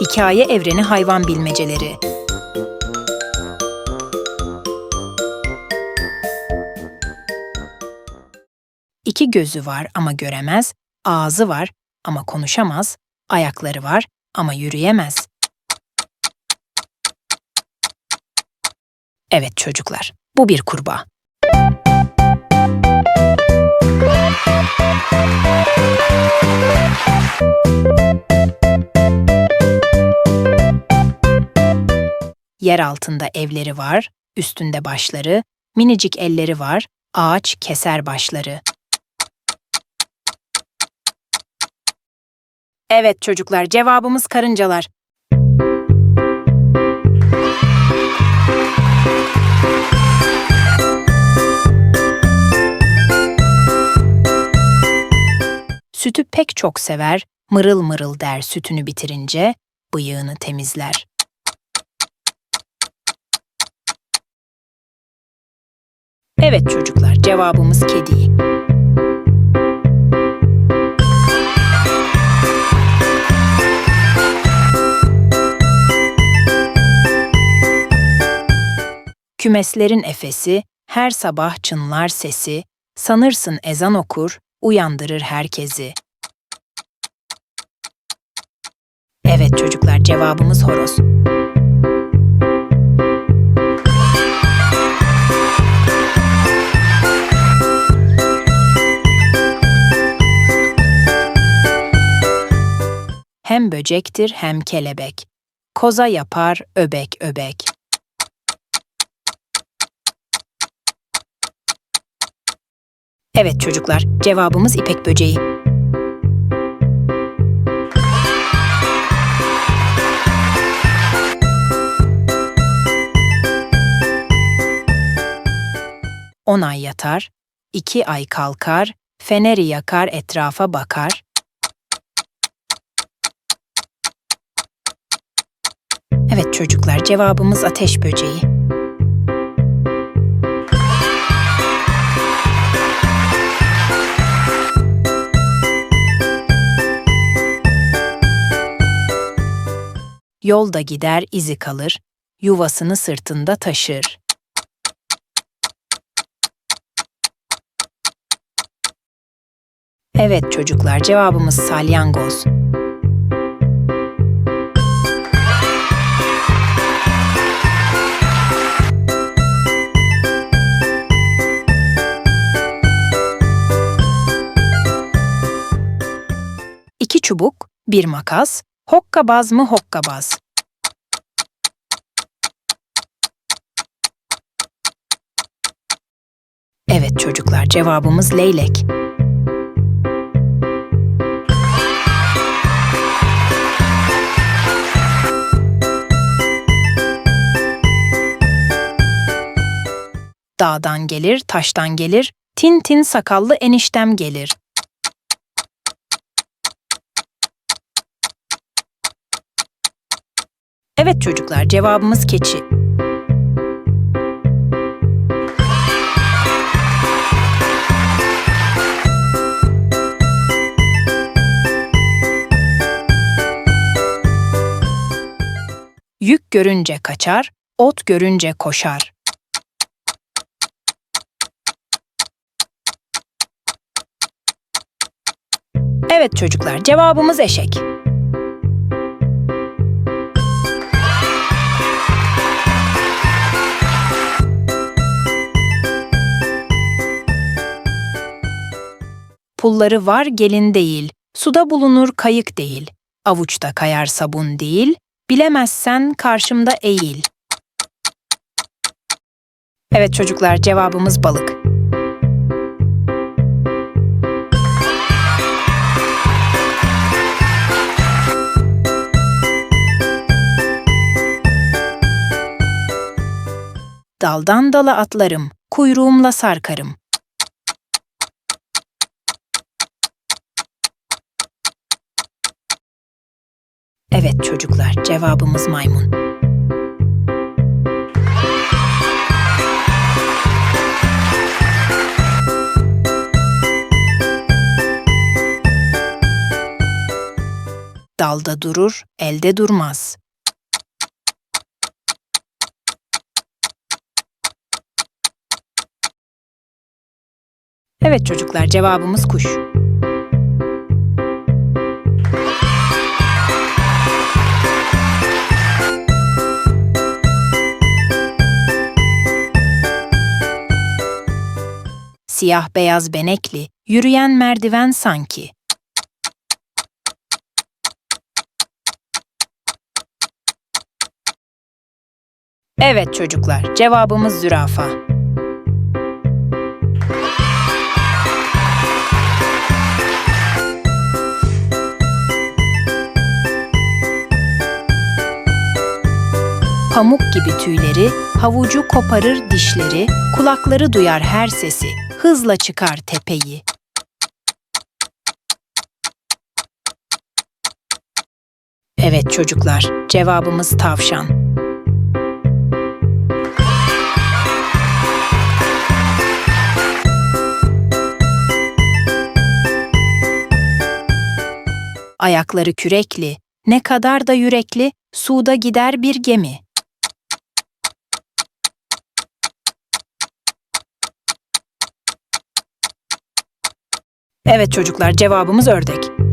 Hikaye evreni hayvan bilmeceleri. İki gözü var ama göremez, ağzı var ama konuşamaz, ayakları var ama yürüyemez. Evet çocuklar, bu bir kurbağa. Yer altında evleri var, üstünde başları, minicik elleri var, ağaç keser başları. Evet çocuklar, cevabımız karıncalar. Sütü pek çok sever, mırıl mırıl der sütünü bitirince, bıyığını temizler. Evet çocuklar, cevabımız kedi. Kümeslerin efesi, her sabah çınlar sesi, sanırsın ezan okur, uyandırır herkesi. Evet çocuklar, cevabımız horoz. Hem böcektir hem kelebek. Koza yapar öbek öbek. Evet çocuklar, cevabımız ipek böceği. On ay yatar, iki ay kalkar, feneri yakar etrafa bakar. Evet çocuklar, cevabımız ateş böceği. Yolda gider izi kalır, yuvasını sırtında taşır. Evet çocuklar, cevabımız salyangoz. İki çubuk, bir makas, hokkabaz mı hokkabaz. Evet çocuklar, cevabımız leylek. Dağdan gelir, taştan gelir, tin tin sakallı eniştem gelir. Evet çocuklar, cevabımız keçi. Yük görünce kaçar, ot görünce koşar. Evet çocuklar, cevabımız eşek. Pulları var gelin değil, suda bulunur kayık değil, avuçta kayar sabun değil, bilemezsen karşımda eğil. Evet çocuklar, cevabımız balık. Daldan dala atlarım, kuyruğumla sarkarım. Evet çocuklar, cevabımız maymun. dalda durur, elde durmaz. Evet çocuklar, cevabımız kuş. Siyah beyaz benekli, yürüyen merdiven sanki. Evet çocuklar, cevabımız zürafa. Pamuk gibi tüyleri, havucu koparır dişleri, kulakları duyar her sesi, hızla çıkar tepeyi. Evet çocuklar, cevabımız tavşan. Ayakları kürekli, ne kadar da yürekli, suda gider bir gemi. Evet çocuklar, cevabımız ördek.